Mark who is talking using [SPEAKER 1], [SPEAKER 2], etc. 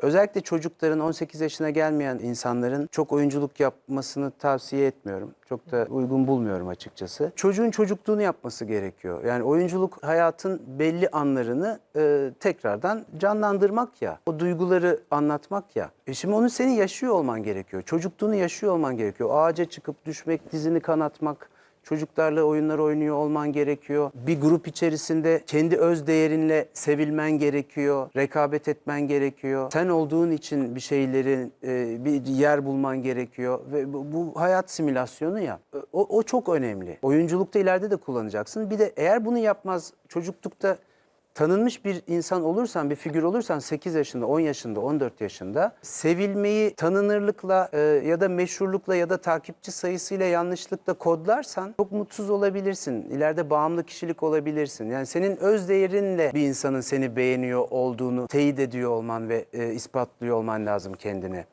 [SPEAKER 1] Özellikle çocukların 18 yaşına gelmeyen insanların çok oyunculuk yapmasını tavsiye etmiyorum. Çok da uygun bulmuyorum açıkçası. Çocuğun çocukluğunu yapması gerekiyor. Yani oyunculuk hayatın belli anlarını e, tekrardan canlandırmak ya. O duyguları anlatmak ya. E şimdi onu senin yaşıyor olman gerekiyor. Çocukluğunu yaşıyor olman gerekiyor. Ağaca çıkıp düşmek, dizini kanatmak, Çocuklarla oyunlar oynuyor olman gerekiyor. Bir grup içerisinde kendi öz değerinle sevilmen gerekiyor. Rekabet etmen gerekiyor. Sen olduğun için bir şeylerin e, bir yer bulman gerekiyor ve bu, bu hayat simülasyonu ya. O, o çok önemli. Oyunculukta ileride de kullanacaksın. Bir de eğer bunu yapmaz çocuklukta tanınmış bir insan olursan, bir figür olursan 8 yaşında, 10 yaşında, 14 yaşında sevilmeyi tanınırlıkla e, ya da meşhurlukla ya da takipçi sayısıyla yanlışlıkla kodlarsan çok mutsuz olabilirsin. İleride bağımlı kişilik olabilirsin. Yani senin öz değerinle bir insanın seni beğeniyor olduğunu teyit ediyor olman ve e, ispatlıyor olman lazım kendine.